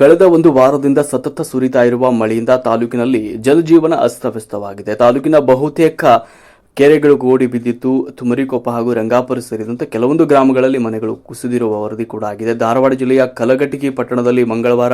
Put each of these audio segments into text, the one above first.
ಕಳೆದ ಒಂದು ವಾರದಿಂದ ಸತತ ಸುರಿತಾ ಇರುವ ಮಳೆಯಿಂದ ತಾಲೂಕಿನಲ್ಲಿ ಜನಜೀವನ ಅಸ್ತವ್ಯಸ್ತವಾಗಿದೆ. ತಾಲೂಕಿನ ಬಹುತೇಕ ಕೆರೆಗಳು ಗೋಡಿ ಬಿದ್ದಿತ್ತು. ತುಮರಿಕೊಪ್ಪ ಹಾಗೂ ರಂಗಾಪುರ ಸೇರಿದಂತೆ ಕೆಲವೊಂದು ಗ್ರಾಮಗಳಲ್ಲಿ ಮನೆಗಳು ಕುಸಿದಿರುವ ವರದಿ ಕೂಡ ಆಗಿದೆ. ಧಾರವಾಡ ಜಿಲ್ಲೆಯ ಕಲಘಟಗಿ ಪಟ್ಟಣದಲ್ಲಿ ಮಂಗಳವಾರ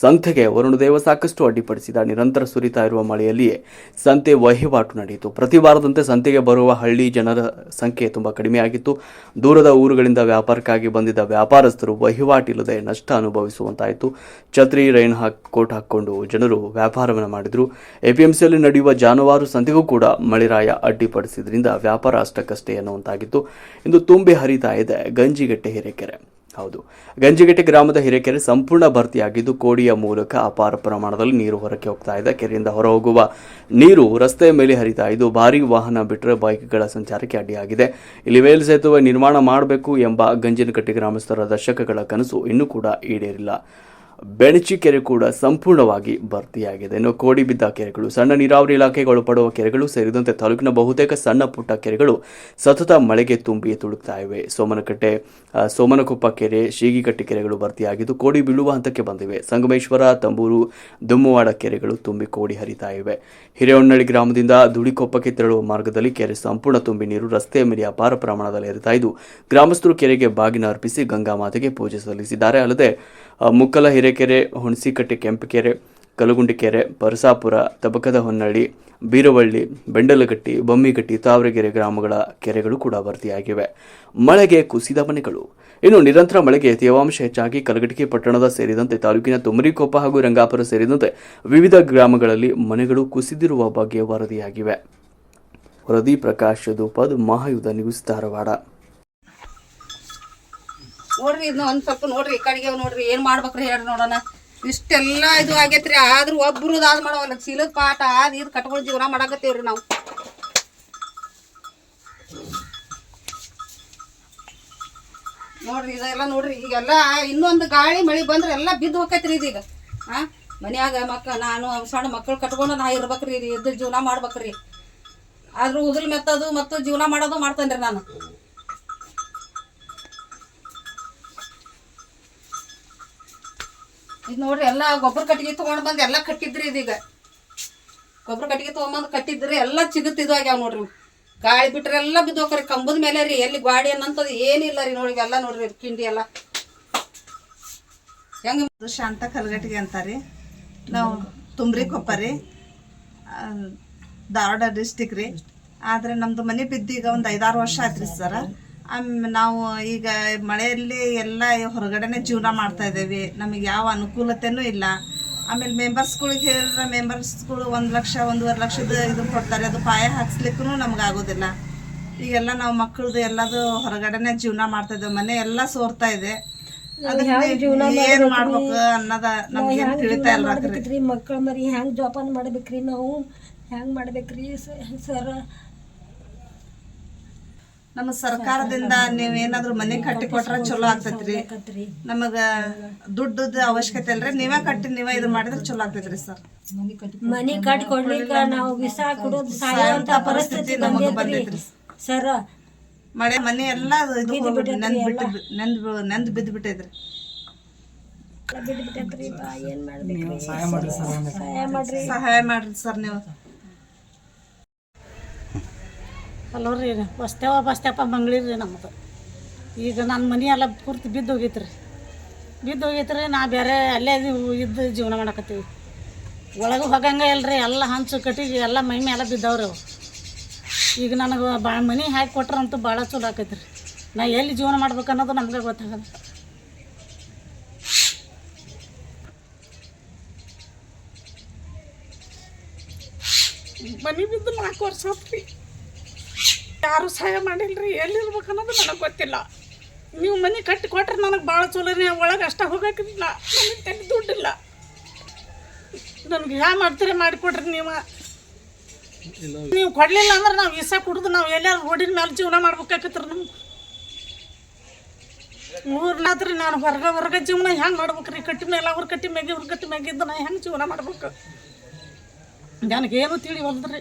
ಸಂತೆಗೆ ವರುಣದೇವ ಸಾಕಷ್ಟು ಅಡ್ಡಿಪಡಿಸಿದ, ನಿರಂತರ ಸುರಿತಾ ಇರುವ ಮಳೆಯಲ್ಲಿಯೇ ಸಂತೆ ವಹಿವಾಟು ನಡೆಯಿತು. ಪ್ರತಿ ವಾರದಂತೆ ಸಂತೆಗೆ ಬರುವ ಹಳ್ಳಿ ಜನರ ಸಂಖ್ಯೆ ತುಂಬ ಕಡಿಮೆಯಾಗಿತ್ತು. ದೂರದ ಊರುಗಳಿಂದ ವ್ಯಾಪಾರಕ್ಕಾಗಿ ಬಂದಿದ್ದ ವ್ಯಾಪಾರಸ್ಥರು ವಹಿವಾಟಿಲ್ಲದೆ ನಷ್ಟ ಅನುಭವಿಸುವಂತಾಯಿತು. ಛತ್ರಿ, ರೈನ್ ಹಾಕ್, ಕೋಟ್ ಹಾಕಿಕೊಂಡು ಜನರು ವ್ಯಾಪಾರವನ್ನು ಮಾಡಿದರು. ಎಪಿಎಂಸಿಯಲ್ಲಿ ನಡೆಯುವ ಜಾನುವಾರು ಸಂತೆಗೂ ಕೂಡ ಮಳೆರಾಯ ಅಡ್ಡಿಪಡಿಸಿದ್ರಿಂದ ವ್ಯಾಪಾರ ಅಷ್ಟಕ್ಕಷ್ಟೇ ಎನ್ನುವಂತಾಗಿತ್ತು. ಇಂದು ತುಂಬಿ ಹರಿತಾ ಇದೆ ಗಂಜಿಗಟ್ಟೆ ಹಿರೇಕೆರೆ. ಹೌದು. ಗಂಜಿಗಟ್ಟೆ ಗ್ರಾಮದ ಹಿರೇಕೆರೆ ಸಂಪೂರ್ಣ ಭರ್ತಿಯಾಗಿದ್ದು ಕೋಡಿಯ ಮೂಲಕ ಅಪಾರ ಪ್ರಮಾಣದಲ್ಲಿ ನೀರು ಹೊರಕ್ಕೆ ಹೋಗ್ತಾ ಇದೆ. ಕೆರೆಯಿಂದ ಹೊರ ಹೋಗುವ ನೀರು ರಸ್ತೆಯ ಮೇಲೆ ಹರಿತಾ ಇದ್ದು ಭಾರಿ ವಾಹನ ಬಿಟ್ಟರೆ ಬೈಕ್ಗಳ ಸಂಚಾರಕ್ಕೆ ಅಡ್ಡಿಯಾಗಿದೆ. ಇಲ್ಲಿ ಮೇಲ್ ಸೇತುವೆ ನಿರ್ಮಾಣ ಮಾಡಬೇಕು ಎಂಬ ಗಂಜಿನಕಟ್ಟೆ ಗ್ರಾಮಸ್ಥರ ದಶಕಗಳ ಕನಸು ಇನ್ನೂ ಕೂಡ ಈಡೇರಿಲ್ಲ. ಬೆಣಚಿ ಕೆರೆ ಕೂಡ ಸಂಪೂರ್ಣವಾಗಿ ಭರ್ತಿಯಾಗಿದೆ. ಇನ್ನು ಕೋಡಿ ಬಿದ್ದ ಕೆರೆಗಳು, ಸಣ್ಣ ನೀರಾವರಿ ಇಲಾಖೆಗೆ ಒಳಪಡುವ ಕೆರೆಗಳು ಸೇರಿದಂತೆ ತಾಲೂಕಿನ ಬಹುತೇಕ ಸಣ್ಣ ಪುಟ್ಟ ಕೆರೆಗಳು ಸತತ ಮಳೆಗೆ ತುಂಬಿ ತುಳುಕ್ತಾ ಇವೆ. ಸೋಮನಕಟ್ಟೆ ಸೋಮನಕೊಪ್ಪ ಕೆರೆ ಶೀಗಿಕಟ್ಟೆ ಕೆರೆಗಳು ಭರ್ತಿಯಾಗಿದ್ದು ಕೋಡಿ ಬೀಳುವ ಹಂತಕ್ಕೆ ಬಂದಿವೆ. ಸಂಗಮೇಶ್ವರ, ತಂಬೂರು, ದುಮ್ಮವಾಡ ಕೆರೆಗಳು ತುಂಬಿ ಕೋಡಿ ಹರಿತಾ ಇವೆ. ಹಿರೇಹೊನ್ನಳ್ಳಿ ಗ್ರಾಮದಿಂದ ದುಡಿಕೊಪ್ಪಕ್ಕೆ ತೆರಳುವ ಮಾರ್ಗದಲ್ಲಿ ಕೆರೆ ಸಂಪೂರ್ಣ ತುಂಬಿ ನೀರು ರಸ್ತೆಯ ಮೇಲೆ ಅಪಾರ ಪ್ರಮಾಣದಲ್ಲಿ ಹರಿತಾ ಇದ್ದು, ಗ್ರಾಮಸ್ಥರು ಕೆರೆಗೆ ಬಾಗಿನ ಅರ್ಪಿಸಿ ಗಂಗಾ ಮಾತೆಗೆ ಪೂಜೆ ಸಲ್ಲಿಸಿದ್ದಾರೆ. ಅಲ್ಲದೆ ಮುಕ್ಕಲ ಹಿರೇಕೆರೆ, ಹುಣಸಿಕಟ್ಟೆ, ಕೆಂಪಕೆರೆ, ಕಲಗುಂಡಿಕೆರೆ, ಪರಸಾಪುರ, ತಬಕದ ಹೊನ್ನಳ್ಳಿ ಬೀರವಳ್ಳಿ, ಬೆಂಡಲಗಟ್ಟಿ, ಬೊಮ್ಮಿಗಟ್ಟಿ, ತಾವರೆಗೆರೆ ಗ್ರಾಮಗಳ ಕೆರೆಗಳು ಕೂಡ ಭರ್ತಿಯಾಗಿವೆ ಮಳೆಗೆ ಕುಸಿದ ಮನೆಗಳು. ಇನ್ನು ನಿರಂತರ ಮಳೆಗೆ ತೇವಾಂಶ ಹೆಚ್ಚಾಗಿ ಕಲಗಟಿಕೆ ಪಟ್ಟಣದ ಸೇರಿದಂತೆ ತಾಲೂಕಿನ ತುಮರಿಕೊಪ್ಪ ಹಾಗೂ ರಂಗಾಪುರ ಸೇರಿದಂತೆ ವಿವಿಧ ಗ್ರಾಮಗಳಲ್ಲಿ ಮನೆಗಳು ಕುಸಿದಿರುವ ಬಗ್ಗೆ ವರದಿಯಾಗಿವೆ. ವರದಿ ಪ್ರಕಾಶ್, ದೂಪದ್, ಮಹಾಯುಧ, ನ್ಯೂಸ್ ಧಾರವಾಡ. ನೋಡ್ರಿ ಇದನ್ನ ಒಂದ್ ಸ್ವಲ್ಪ ನೋಡ್ರಿ, ಈ ಕಡೆಗೆ ನೋಡ್ರಿ, ಏನ್ ಮಾಡ್ಬೇಕ್ರಿ ಹೇಳ್ರಿ ನೋಡೋಣ. ಇಷ್ಟೆಲ್ಲ ಇದು ಆಗೈತ್ರಿ, ಆದ್ರೂ ಒಬ್ರು ಅದ್ ಮಾಡವಲ್ಲ, ಚೀಲದ ಪಾಠ ಅದ್ ಇದು ಕಟ್ಕೊಂಡು ಜೀವನ ಮಾಡಾಕತ್ತೀವ್ರಿ ನಾವು. ನೋಡ್ರಿ, ಇದೆಲ್ಲ ನೋಡ್ರಿ, ಈಗೆಲ್ಲ ಇನ್ನೊಂದು ಗಾಳಿ ಮಳಿ ಬಂದ್ರೆ ಎಲ್ಲ ಬಿದ್ದು ಹೋಗೈತ್ರಿ ಇದೀಗ. ಹಾ ಮನ್ಯಾಗ ಮಕ್ಕ ನಾನು ಸಣ್ಣ ಮಕ್ಕಳು ಕಟ್ಕೊಂಡು ನಾ ಇರ್ಬೇಕ್ರಿ ಇದ್ರ ಜೀವನ ಮಾಡ್ಬೇಕ್ರಿ. ಆದ್ರೂ ಉದುಲ್ ಮೆತ್ತದು ಮತ್ತು ಜೀವನ ಮಾಡೋದು ಮಾಡ್ತೇನ್ರಿ ನಾನು. ಇದು ನೋಡ್ರಿ ಎಲ್ಲ ಗೊಬ್ಬರ ಕಟ್ಟಿಗೆ ತೊಗೊಂಡು ಬಂದು ಎಲ್ಲ ಕಟ್ಟಿದ್ರಿ ಇದೀಗ. ಗೊಬ್ಬರ ಕಟ್ಟಿಗೆ ತೊಗೊಂಬಂದು ಕಟ್ಟಿದ್ರಿ, ಎಲ್ಲ ಚಿಗುತ್ತಿದ್ವು ಆಗ್ಯಾವ ನೋಡ್ರಿ. ಗಾಳಿ ಬಿಟ್ರೆ ಎಲ್ಲ ಬಿದ್ದೋಕ್ರಿ ಕಂಬದ ಮೇಲೆ ರೀ, ಎಲ್ಲಿ ಗಾಡಿ ಅನ್ನಂತದ್ದು ಏನಿಲ್ಲ ರೀ ನೋಡಿ ಎಲ್ಲ ನೋಡ್ರಿ ಕಿಂಡಿ ಎಲ್ಲ. ಹೆಂಗ ಶಾಂತ ಕಲ್ಗಟ್ಟಿಗೆ ಅಂತಾರೆ. ನಾವು ತುಂಬ್ರಿ ಕೊಪ್ಪ ರೀ. ಧಾರವಾಡ ಡಿಸ್ಟಿಕ್ ರೀ. ಆದರೆ ನಮ್ಮದು ಮನೆ ಬಿದ್ದು ಈಗ ಒಂದು ಐದಾರು ವರ್ಷ ಆಯ್ತು ರೀ ಸರ. ನಾವು ಈಗ ಮಳೆಯಲ್ಲಿ ಎಲ್ಲ ಹೊರಗಡೆನೆ ಜೀವನ ಮಾಡ್ತಾ ಇದ್ದೇವೆ. ನಮಗೆ ಯಾವ ಅನುಕೂಲತೆನೂ ಇಲ್ಲ. ಆಮೇಲೆ ಮೆಂಬರ್ಸ್ಗಳಿಗೆ ಹೇಳಿದ್ರೆ ಮೆಂಬರ್ಸ್ಗಳು ಒಂದು ಲಕ್ಷ ಒಂದೂವರೆ ಲಕ್ಷದ ಇದು ಕೊಡ್ತಾರೆ. ಅದು ಪಾಯ ಹಾಕ್ಸ್ಲಿಕ್ಕೂ ನಮ್ಗೆ ಆಗೋದಿಲ್ಲ ಈಗೆಲ್ಲ ನಾವು ಮಕ್ಕಳದು ಎಲ್ಲದು ಹೊರಗಡೆನೆ ಜೀವನ ಮಾಡ್ತಾ ಇದ್ದೇವೆ. ಮನೆ ಎಲ್ಲ ಸೋರ್ತಾ ಇದೆ. ಏನ್ ಮಾಡ್ಬೇಕು ಅನ್ನೋದ ನಮ್ಗೆ ತಿಳಿತಾ ಇಲ್ಲ ಮಕ್ಕಳ ಮರಿ? ಹೆಂಗ್ ಜೋಪಾನ ಮಾಡ್ಬೇಕ್ರಿ ನಾವು? ಹೆಂಗ್ ಮಾಡ್ಬೇಕ್ರಿ ಸರ್? ನಮ್ಮ ಸರ್ಕಾರದಿಂದ ನೀವ್ ಏನಾದ್ರು ಮನೆ ಕಟ್ಟಿ ಕೊಟ್ರ ಚಲೋ ಆಗ್ತೈತ್ರಿ. ನಮಗ ದುಡ್ಡದ ಅವಶ್ಯಕತೆ ಅಲ್ರಿ ನೀವೇ ಕಟ್ಟಿ ನೀವೇ ಇದು ಮಾಡಿದ್ರೆ ಚಲೋ ಆಗ್ತೈತ್ರಿ ಸರ್. ಮನಿ ಕಟ್ಟಿ ಕೊಡ್ಲಿಕ್ಕ ನಾವು ವಿಸಾ ಕೊಡೋದು ಸಾಯುವಂತ ಪರಿಸ್ಥಿತಿ ಬಂದೈತ್ರಿ. ಸರ್ ಮಳೆ ಮನೆ ಎಲ್ಲ ಇದು ನೆಂದ್ ಬಿಟ್ಟು ನೆಂದ್ ನಂದ್ ಬಿದ್ದು ಬಿಟ್ಟೈತ್ರಿ. ಸಹಾಯ ಮಾಡ್ರಿ ಬಾ ಏನ್ ಮಾಡ್ಬೇಕ್ರಿ? ಸಹಾಯ ಮಾಡ್ರಿ. ಸಹಾಯ ಮಾಡ್ರಿ ಸರ್ ನೀವು. ಹಲೋ ರೀ ಬಸ್ತೇವ ಬಸ್ತೇಪ ಮಂಗ್ಳೀರ್ ರೀ ನಮ್ಮದು ಈಗ ನನ್ನ ಮನೆ ಎಲ್ಲ ಪೂರ್ತಿ ಬಿದ್ದು ಹೋಗೈತೆ ರೀ ಬಿದ್ದು ಹೋಗೈತೆ ರೀ ನಾ ಬೇರೆ ಅಲ್ಲೇ ಇದು- ಇದ್ದು ಜೀವನ ಮಾಡಕತ್ತೀವಿ. ಒಳಗೆ ಇಲ್ಲ ರೀ ಎಲ್ಲ ಹಂಚು ಕಟ್ಟಿಗೆ, ಎಲ್ಲ ಮೈ ಮೇಲೆ ಬಿದ್ದವ್ರಿ ಅವು. ಈಗ ನನಗೆ ಬಾ, ಮನೆ ಹಾಕಿ ಕೊಟ್ರಂತೂ ಭಾಳ ಚಲೋ ಆಕೈತೆ ರೀ ನಾ ಎಲ್ಲಿ ಜೀವನ ಮಾಡ್ಬೇಕು ಅನ್ನೋದು ನಮಗೆ ಗೊತ್ತಾಗಲ್ಲ. ಮನೆ ಬಿದ್ದು ನಾಲ್ಕು ವರ್ಷ ಆತ್ರಿ. ಯಾರು ಸಹಾಯ ಮಾಡಿಲ್ರಿ? ಎಲ್ಲಿರ್ಬೇಕು ಅನ್ನೋದು ನನಗೆ ಗೊತ್ತಿಲ್ಲ. ನೀವು ಮನೆ ಕಟ್ಟಿ ಕೊಟ್ರೆ ನನಗೆ ಭಾಳ ಚಲೋ ರೀ ಒಳಗೆ ಅಷ್ಟ ಹೋಗಕ್ಕಿಲ್ಲ ನನಗೆ ದುಡ್ಡಿಲ್ಲ. ನನ್ಗೆ ಯಾ ಮಾಡ್ತೀರಿ ಮಾಡಿಕೊಡ್ರಿ ನೀವು. ನೀವು ಕೊಡಲಿಲ್ಲ ಅಂದ್ರೆ ನಾವು ವಿಸ ಕುಡಿದು ನಾವು ಎಲ್ಲಾರು ರೋಡಿನ ಮೇಲೆ ಜೀವನ ಮಾಡ್ಬೇಕಾಕತ್ರಿ ನಮ್ಗೆ. ಊರ್ನಾದ್ರಿ ನಾನು ಹೊರಗ ಹೊರಗ ಜೀವನ ಹೆಂಗೆ ಮಾಡ್ಬೇಕ್ರಿ? ಕಟ್ಟಿ ಮೇಲೆ ಅವ್ರ ಕಟ್ಟಿ ಮ್ಯಾಗೆ ಅವ್ರ ಕಟ್ಟಿ ಮ್ಯಾಗೆ ಇದ್ದು ನಾ ಹೆಂಗೆ ಜೀವನ ಮಾಡ್ಬೇಕು? ನನಗೇನು ತಿಳಿವಲ್ದ್ರಿ?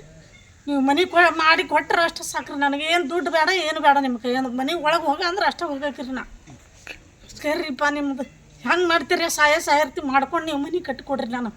ನೀವು ಮನೆ ಕೊ, ಮಾಡಿ ಕೊಟ್ಟರೆ ಅಷ್ಟು ಸಾಕ್ರಿ. ಏನು ದುಡ್ಡು ಬೇಡ, ಏನು ಬೇಡ ನಿಮ್ಮ ಏನು ಮನೆ ಒಳಗೆ ಹೋಗ ಅಂದ್ರೆ ಅಷ್ಟೇ ಹೋಗಕ್ಕಿರಿ ನಾ. ಕರ್ರಿಪ್ಪ ನಿಮ್ದು. ಹೆಂಗೆ ಮಾಡ್ತೀರಿ ಸಾಯ ಸಾಯರ್ತಿ ಮಾಡ್ಕೊಂಡು ನೀವು ಮನೆ ಕಟ್ಟಿಕೊಡ್ರಿ ನಾನು.